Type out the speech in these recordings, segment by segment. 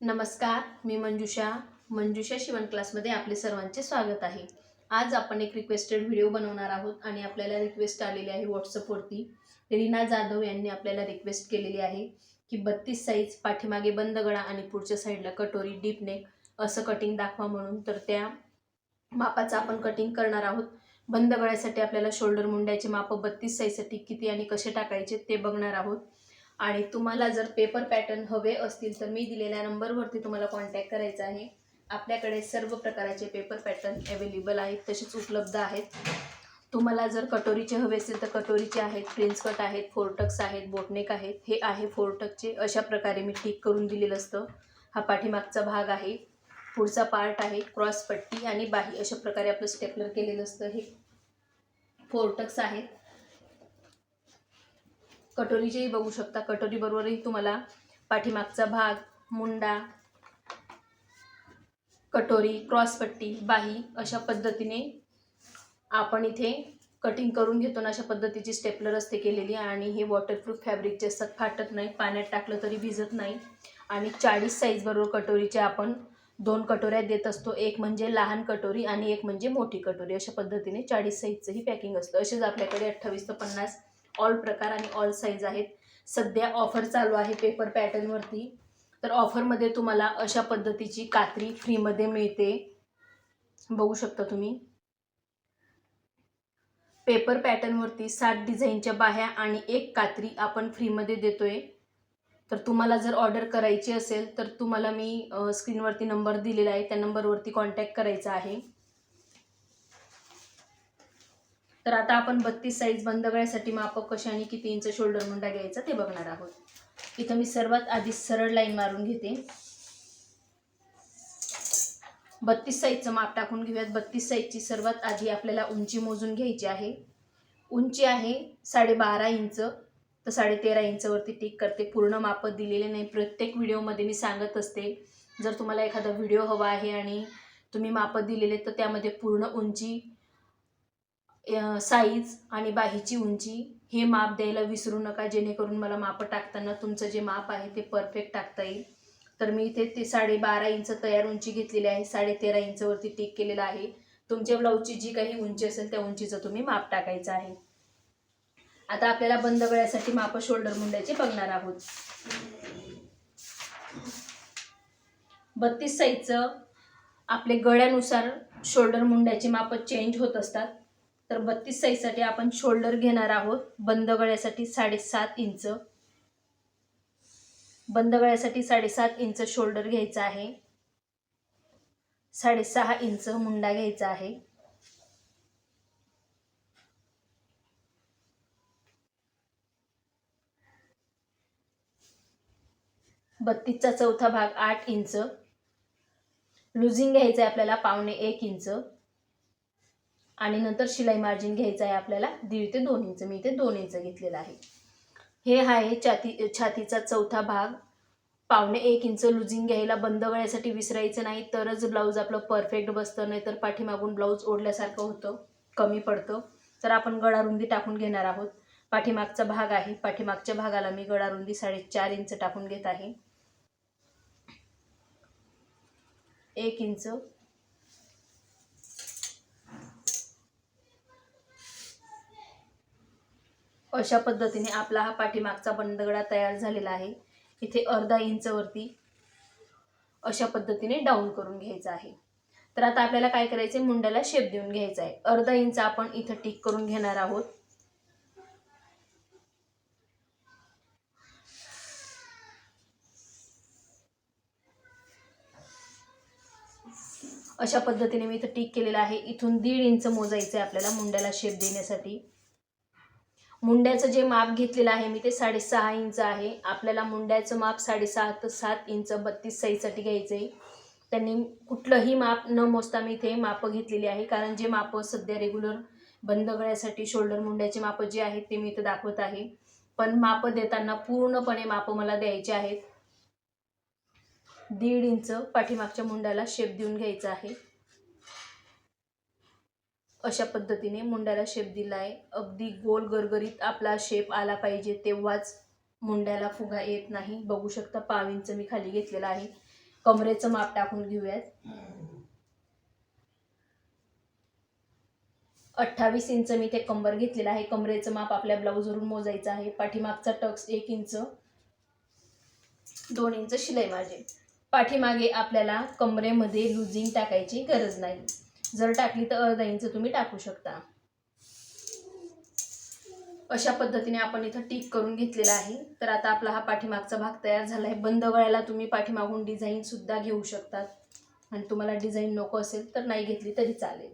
नमस्कार मी मंजुषा. मंजुषा शिवण क्लासमध्ये आपले सर्वांचे स्वागत आहे. आज आपण एक रिक्वेस्टेड व्हिडिओ बनवणार आहोत आणि आपल्याला रिक्वेस्ट आलेली आहे व्हॉट्सअपवरती रीना जाधव यांनी आपल्याला रिक्वेस्ट केलेली आहे की बत्तीस साईज पाठीमागे बंद गळा आणि पुढच्या साईडला कटोरी डीप नेक असं कटिंग दाखवा म्हणून. तर त्या मापाचं आपण कटिंग करणार आहोत. बंद गळ्यासाठी आपल्याला शोल्डर मुंड्याचे माप बत्तीस साईजसाठी किती आणि कसे टाकायचे ते बघणार आहोत. आणि तुम्हाला जर पेपर पॅटर्न हवे असतील तर मी दिलेल्या नंबरवरती तुम्हाला कॉन्टॅक्ट करायचा आहे. आपल्याकडे सर्व प्रकारचे पेपर पॅटर्न अवेलेबल आहेत तसेच उपलब्ध आहेत. तुम्हाला जर कटोरीचे हवे असेल तर कटोरीचे आहेत प्रिन्स कट आहेत फोरटक्स आहेत बोटनेक आहेत. हे आहे फोरटकचे अशा प्रकारे मी ठीक करून दिलेलं असतं. हा पाठीमागचा भाग आहे. पुढचा पार्ट आहे क्रॉस पट्टी आणि बाही. अशा प्रकारे आपलं स्टेपलर केलेलं असतं. हे फोरटक्स आहेत. कटोरीचेही बघू शकता. कटोरीबरोबरही तुम्हाला पाठीमागचा भाग मुंडा कटोरी क्रॉसपट्टी बाही अशा पद्धतीने आपण इथे कटिंग करून घेतो ना अशा पद्धतीची स्टेपलर असते केलेली आणि हे वॉटरप्रूफ फॅब्रिकचे असतात फाटत नाही पाण्यात टाकलं तरी भिजत नाही. आणि चाळीस साईजबरोबर कटोरीचे आपण दोन कटोऱ्या देत असतो. एक म्हणजे लहान कटोरी आणि एक म्हणजे मोठी कटोरी. अशा पद्धतीने चाळीस साईजचंही पॅकिंग असतं. असेच आपल्याकडे अठ्ठावीस ते पन्नास ऑल प्रकार आणि ऑल साईज आहेत. सध्या ऑफर चालू आहे पेपर पॅटर्नवरती तर ऑफरमध्ये तुम्हाला अशा पद्धतीची कात्री फ्रीमध्ये मिळते. बघू शकता तुम्ही. पेपर पॅटर्नवरती सात डिझाईनच्या बाह्या आणि एक कात्री आपण फ्रीमध्ये देतोय. तर तुम्हाला जर ऑर्डर करायची असेल तर तुम्हाला मी स्क्रीनवरती नंबर दिलेला आहे. त्या नंबरवरती कॉन्टॅक्ट करायचा आहे. तर आता आपण बत्तीस साईज बंद गळ्यासाठी मापक कशा आणि किती इंच शोल्डर मुंडा घ्यायचा ते बघणार आहोत. इथं मी सर्वात आधी सरळ लाईन मारून घेते. बत्तीस साईजचं माप टाकून घेऊयात. बत्तीस साईजची सर्वात आधी आपल्याला उंची मोजून घ्यायची आहे. उंची आहे साडेबारा इंच तर साडेतेरा इंचवरती टिक करते. पूर्ण मापं दिलेले नाही. प्रत्येक व्हिडिओमध्ये मी सांगत असते. जर तुम्हाला एखादा व्हिडिओ हवा आहे आणि तुम्ही माप दिलेले तर त्यामध्ये पूर्ण उंची साईज आणि बाहीची उंची हे माप द्यायला विसरू नका जेणेकरून मला माप टाकताना तुमचं जे माप आहे ते परफेक्ट टाकता येईल. तर मी इथे ते साडेबारा इंच तयार उंची घेतलेली आहे साडेतेरा इंचवरती टिक केलेलं आहे. तुमच्या ब्लाऊजची जी काही उंची असेल त्या उंचीचं तुम्ही माप टाकायचं आहे. आता आपल्याला बंद गळ्यासाठी माप शोल्डर मुंड्याचे बघणार आहोत. बत्तीस साईजचं आपले गळ्यानुसार शोल्डर मुंड्याचे माप चेंज होत असतात. तर बत्तीस साईजसाठी आपण शोल्डर घेणार आहोत. बंद गळ्यासाठी साडेसात इंच. बंद गळ्यासाठी साडेसात इंच शोल्डर घ्यायचा आहे. साडेसहा इंच मुंडा घ्यायचा आहे. बत्तीसचा चौथा भाग आठ इंच. लुझिंग घ्यायचं आहे आपल्याला पावणे एक इंच. आणि नंतर शिलाई मार्जिन घ्यायचं आहे आपल्याला दीड ते दोन इंच. मी इथे दोन इंच घेतलेलं आहे. हे आहे छाती छातीचा चौथा भाग. पावणे एक इंच लुझिंग घ्यायला बंद वेळेसाठी विसरायचं नाही तरच ब्लाऊज आपलं परफेक्ट बसतं नाही तर पाठीमागून ब्लाऊज ओढल्यासारखं होतं कमी पडतं. तर आपण गळारुंदी टाकून घेणार आहोत. पाठीमागचा भाग आहे. पाठीमागच्या भागाला मी गळारुंदी साडेचार इंच टाकून घेत आहे. एक इंच. अशा पद्धतीने आपला हा पाठीमागचा बंदगडा तयार झालेला आहे. इथे अर्धा इंचवरती अशा पद्धतीने डाऊन करून घ्यायचा आहे. तर आता आपल्याला काय करायचं आहे मुंड्याला शेप देऊन घ्यायचा आहे. अर्धा इंच आपण इथं टिक करून घेणार आहोत. अशा पद्धतीने मी इथं टिक केलेलं आहे. इथून दीड इंच मोजायचं आहे आपल्याला मुंड्याला शेप देण्यासाठी. मुंड्याचं जे माप घेतलेलं आहे मी ते साडेसहा इंच आहे. आपल्याला मुंड्याचं माप साडेसहा ते सात इंच बत्तीस साईजसाठी घ्यायचं आहे त्यांनी कुठलंही माप न मोजता मी इथे मापं घेतलेली आहे. कारण जे मापं सध्या रेग्युलर बंद गळ्यासाठी शोल्डर मुंड्याचे मापं जे आहेत ते मी इथं दाखवत आहे. पण मापं देताना पूर्णपणे मापं मला द्यायचे आहेत. दीड इंच पाठीमागच्या मुंड्याला शेप देऊन घ्यायचा आहे. अशा पद्धतीने मुंड्याला शेप दिला आहे अगदी गोल गरगरीत आपला शेप आला पाहिजे तेव्हाच मुंड्याला फुगा येत नाही. बघू शकता पाव इंच मी खाली घेतलेला आहे. कमरेचं माप टाकून घेऊयात. अठ्ठावीस इंच मी ते कंबर घेतलेलं आहे. कमरेचं माप आपल्या ब्लाऊजवरून मोजायचं आहे. पाठीमागचा टक्स एक इंच दोन इंच शिलाई मार्जिन. पाठीमागे आपल्याला कमरेमध्ये लुझिंग टाकायची गरज नाही. जर टाकली तर अर्धा इंच तुम्ही टाकू शकता. अशा पद्धतीने आपण इथं टिक करून घेतलेला आहे. तर आता आपला हा पाठीमागचा भाग तयार झाला आहे बंद वळायला तुम्ही पाठीमागून डिझाईनसुद्धा घेऊ शकतात. आणि तुम्हाला डिझाईन नको असेल तर नाही घेतली तरी चालेल.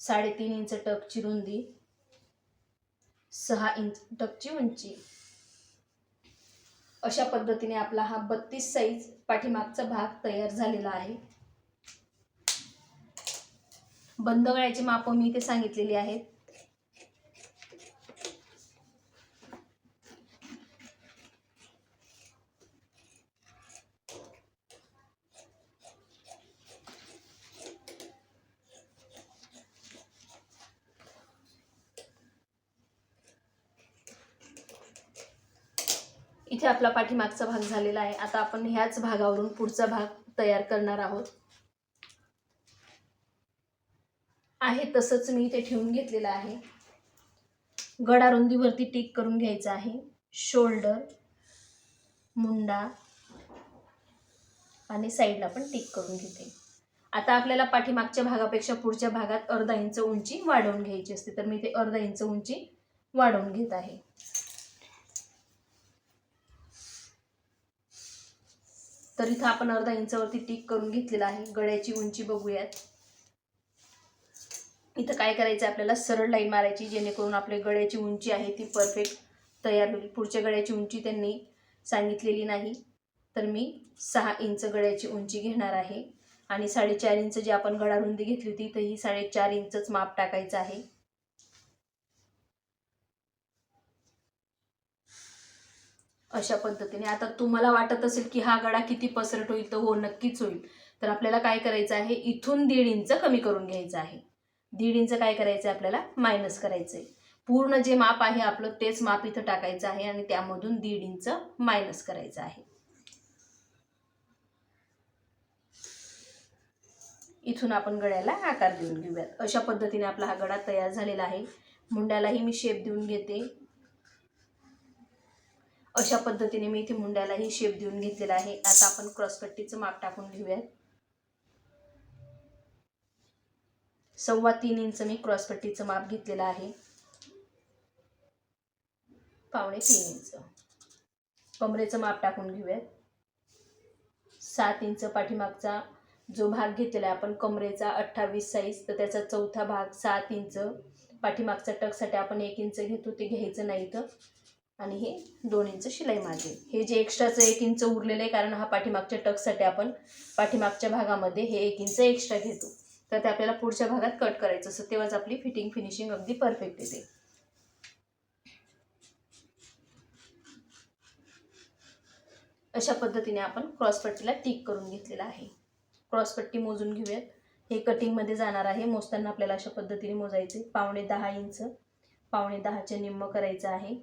साडेतीन इंच टकची रुंदी. सहा इंच टकची उंची. अशा पद्धतीने आपला हा बत्तीस साईज पाठीमागचा भाग तयार झालेला आहे. बंद गळ्याची माप मी इथे सांगितलेली आहेत. इथे आपला पाठीमागचा भाग झालेला आहे. आता आपण ह्याच भागावरून पुढचा भाग तयार करणार आहोत. आहे तसंच मी इथे ठेवून घेतलेलं आहे. गडा रुंदीवरती टिक करून घ्यायचं आहे. शोल्डर मुंडा आणि साईडला पण टिक करून घेते. आता आपल्याला पाठीमागच्या भागापेक्षा पुढच्या भागात अर्धा इंच उंची वाढवून घ्यायची असते तर मी ते अर्धा इंच उंची वाढवून घेत आहे. तर इथं आपण अर्धा इंचावरती टिक करून घेतलेला आहे. गळ्याची उंची बघूयात. इथं काय करायचं आहे आपल्याला? सरळ लाईन मारायची जेणेकरून आपल्या गळ्याची उंची आहे ती परफेक्ट तयार होईल. पुढच्या गळ्याची उंची त्यांनी सांगितलेली नाही. तर मी सहा इंच गळ्याची उंची घेणार आहे. आणि साडेचार इंच जी आपण गळा रुंदी घेतली होती तर ही साडेचार इंचच माप टाकायचं आहे. अशा पद्धतीने. आता तुम्हाला वाटत असेल की हा गळा किती पसरट होईल तर हो नक्कीच होईल. तर आपल्याला काय करायचं आहे? इथून दीड इंच कमी करून घ्यायचं आहे. दीड इंच काय करायचं आहे आपल्याला? मायनस करायचं आहे पूर्ण जे माप आहे आपलं तेच माप इथं टाकायचं आहे आणि त्यामधून दीड इंच मायनस करायचं आहे. इथून आपण गळ्याला आकार देऊन घेऊयात. अशा पद्धतीने आपला हा गळा तयार झालेला आहे. मुंड्यालाही मी शेप देऊन घेते. अशा पद्धतीने मी इथे मुंड्यालाही शेप देऊन घेतलेला आहे. आता आपण क्रॉसपट्टीचं माप टाकून घेऊयात. सव्वा तीन इंच मी क्रॉसपट्टीचं माप घेतलेलं आहे. पावणे तीन इंच. कमरेचं माप टाकून घेऊयात. सात इंच पाठीमागचा जो भाग घेतलेला आहे आपण कमरेचा अठ्ठावीस साईज तर त्याचा चौथा भाग सात इंच. पाठीमागचा टकसाठी आपण एक इंच घेतो ते घ्यायचं नाही तर आणि हे दोन इंच शिलाई मार्जिन हे जे एक्स्ट्राचं एक इंच उरलेलं आहे कारण हा पाठीमागच्या टकसाठी आपण पाठीमागच्या भागामध्ये हे एक इंच एक्स्ट्रा घेतो. तर ते आपल्याला पुढच्या भागात कट करायचं. असतं तेव्हाच आपली फिटिंग फिनिशिंग अगदी परफेक्ट येते. अशा पद्धतीने आपण क्रॉसपट्टीला टिक करून घेतलेला आहे. क्रॉसपट्टी मोजून घेऊयात. हे कटिंगमध्ये जाणार आहे. मोजताना आपल्याला अशा पद्धतीने मोजायचे. पावणे दहा इंच पावणे दहाचे निम्म करायचं आहे.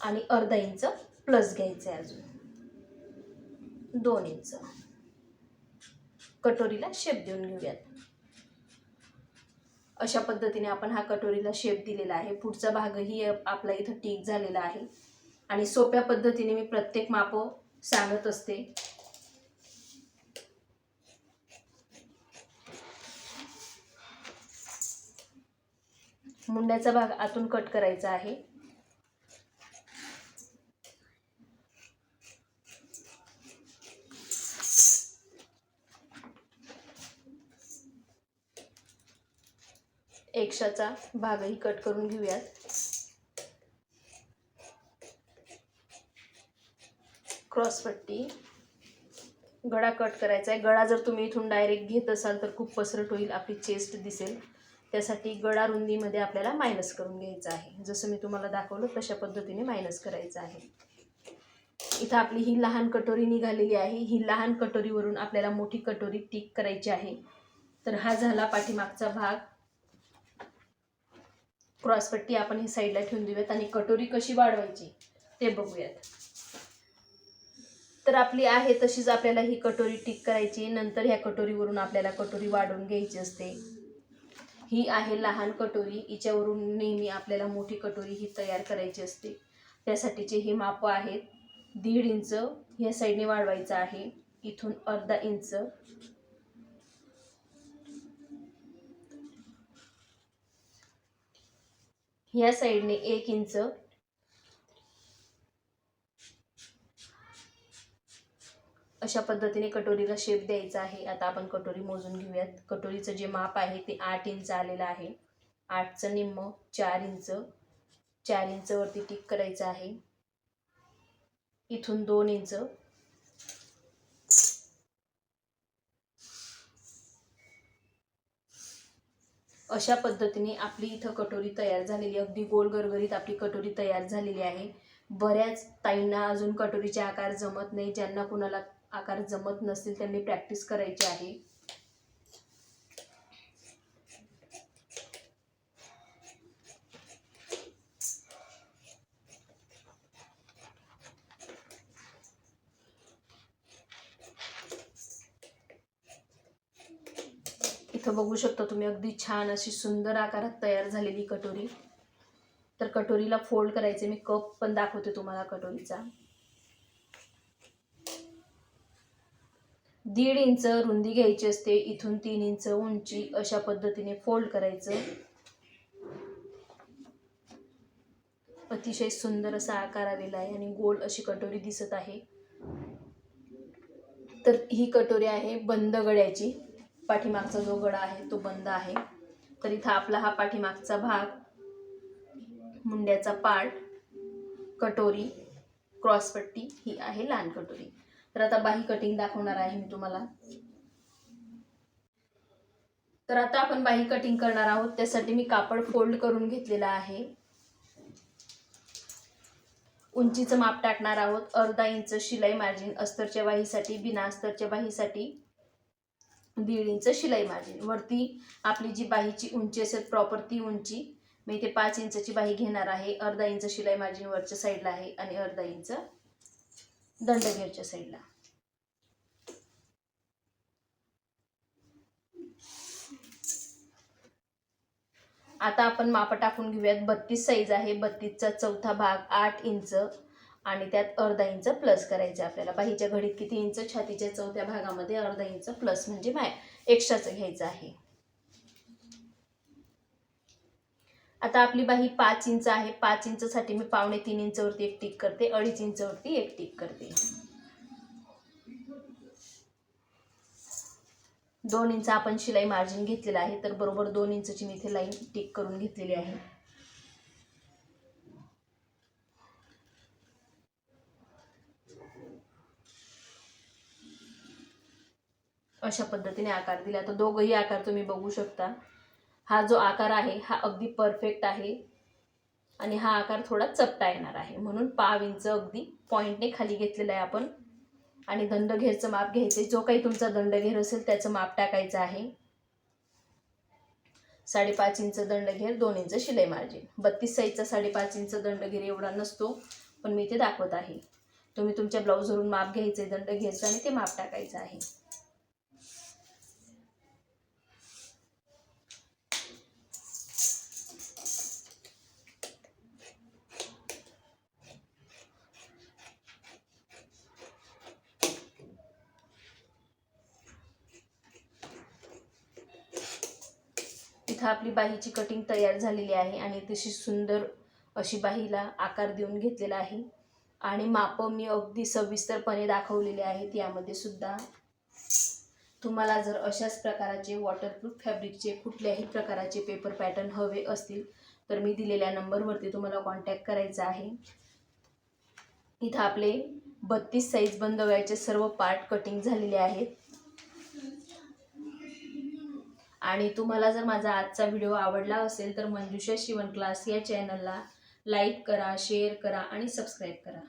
आणि अर्धा इंच प्लस घ्यायचं आहे अजून. दोन इंच. कटोरीला शेप देऊन घेऊयात. अशा पद्धतीने आपण हा कटोरीला शेप दिलेला आहे. पुढचा भागही आपला इथं टीक झालेला आहे. आणि सोप्या पद्धतीने मी प्रत्येक माप सांगत असते. मुंड्याचा भाग आतून कट करायचा आहे. एकशाचा भागही कट करून घेऊयात. क्रॉसपट्टी गळा कट करायचा आहे. गळा जर तुम्ही इथून डायरेक्ट घेत असाल तर खूप पसरट होईल आपली चेस्ट दिसेल. त्यासाठी गळा रुंदीमध्ये आपल्याला मायनस करून घ्यायचं आहे. जसं मी तुम्हाला दाखवलं तशा पद्धतीने मायनस करायचं आहे. इथं आपली ही लहान कटोरी निघालेली आहे. ही लहान कटोरीवरून आपल्याला मोठी कटोरी टिक करायची आहे. तर हा झाला पाठीमागचा भाग. क्रॉसपट्टी आपण ही साईडला ठेवून देऊयात आणि कटोरी कशी वाढवायची ते बघूयात. तर आपली आहे तशीच आपल्याला ही कटोरी टिक करायची. नंतर ह्या कटोरीवरून आपल्याला कटोरी वाढवून घ्यायची असते. ही आहे लहान कटोरी. हिच्यावरून नेहमी आपल्याला मोठी कटोरी ही तयार करायची असते. त्यासाठीचे हे माप आहेत. दीड इंच ह्या साईडने वाढवायचं आहे. इथून अर्धा इंच ह्या साईडने एक इंच. अशा पद्धतीने कटोरीला शेप द्यायचा आहे. आता आपण कटोरी मोजून घेऊयात. कटोरीचं जे माप आहे ते आठ इंच आलेलं आहे. आठचं निम्म चार इंच. चार इंचवरती टिक करायचं आहे. इथून दोन इंच. अशा पद्धतीने आपली इथं कटोरी तयार झालेली अगदी गोल गरगरीत आपली कटोरी तयार झालेली आहे. बऱ्याच ताईंना अजून कटोरीचे आकार जमत नाही. ज्यांना कुणाला आकार जमत नसतील त्यांनी प्रॅक्टिस करायची आहे. इथं बघू शकता तुम्ही अगदी छान अशी सुंदर आकारात तयार झालेली कटोरी. तर कटोरीला फोल्ड करायचे मी कप पण दाखवते तुम्हाला कटोरीचा. दीड इंच रुंदी घ्यायची असते इथून तीन इंच उंची अशा पद्धतीने फोल्ड करायचं. अतिशय सुंदर असा आकार आलेला आहे आणि गोल अशी कटोरी दिसत आहे. तर ही कटोरी आहे बंद गड्याची पाठीमागचा जो गडा आहे तो बंद आहे. तर इथं आपला हा पाठीमागचा भाग मुंड्याचा पार्ट कटोरी क्रॉसपट्टी ही आहे लहान कटोरी. तर आता बाही कटिंग दाखवणार आहे मी तुम्हाला. तर आता आपण बाही कटिंग करणार आहोत. त्यासाठी मी कापड फोल्ड करून घेतलेला आहे. उंचीचं माप टाकणार आहोत. अर्धा इंच शिलाई मार्जिन अस्तरच्या बाहीसाठी बिना अस्तरच्या बाहीसाठी. दीड इंच शिलाई मार्जिन. वरती आपली जी बाहीची उंची असेल प्रॉपर ती उंची मी इथे पाच इंचची बाही घेणार आहे. अर्धा इंच शिलाई मार्जिन वरच्या साईडला आहे आणि अर्धा इंच दंडगेरच्या साईडला. आता आपण माप टाकून घेऊयात. बत्तीस साईज आहे. बत्तीसचा चौथा भाग आठ इंच. आणि त्यात अर्धा इंच प्लस करायचं आपल्याला. बाहीच्या घडीत किती इंच छातीच्या चौथ्या भागामध्ये अर्धा इंच प्लस म्हणजे माय एक्स्ट्राचं घ्यायचं आहे. आता आपली बाही पाच इंच आहे. पाच इंचसाठी मी पावणे तीन इंचवरती एक टिक करते. अडीच इंचवरती एक टिक करते. दोन इंच आपण शिलाई मार्जिन घेतलेलं आहे तर बरोबर दोन इंचची मी इथे लाईन टिक करून घेतलेली आहे. अशा पद्धतीने आकार दिला. तर दोघंही आकार तुम्ही बघू शकता. हा जो आकार आहे हा अगदी परफेक्ट आहे. आणि हा आकार थोडा चपटा येणार आहे. म्हणून पाव इंच अगदी पॉईंटने खाली घेतलेला आहे आपण. आणि दंडघेरचं माप घ्यायचं जो काही तुमचा दंडघेर असेल त्याचं माप टाकायचं आहे. साडेपाच इंच दंडघेर दोन इंच शिलाई मार्जिन बत्तीस साईजचा साडेपाच इंच दंडघेर एवढा नसतो पण मी ते दाखवत आहे. तुम्ही तुमच्या ब्लाऊजवरून माप घ्यायचं आहे दंड घ्यायचं आणि ते माप टाकायचं आहे. इथं आपली बाहीची कटिंग तयार झालेली आहे आणि तशी सुंदर अशी बाहीला आकार देऊन घेतलेला आहे. आणि मापं मी अगदी सविस्तरपणे दाखवलेले आहेत. यामध्ये सुद्धा तुम्हाला जर अशाच प्रकाराचे वॉटरप्रूफ फॅब्रिकचे कुठल्याही प्रकाराचे पेपर पॅटर्न हवे असतील तर मी दिलेल्या नंबरवरती तुम्हाला कॉन्टॅक्ट करायचा आहे. इथं आपले बत्तीस साईज बंद वयाचे सर्व पार्ट कटिंग झालेले आहेत. आणि तुम्हाला जर माझा आजचा व्हिडिओ आवडला असेल तर मंजुषा शिवण क्लास या चॅनलला लाईक करा शेअर करा आणि सबस्क्राईब करा.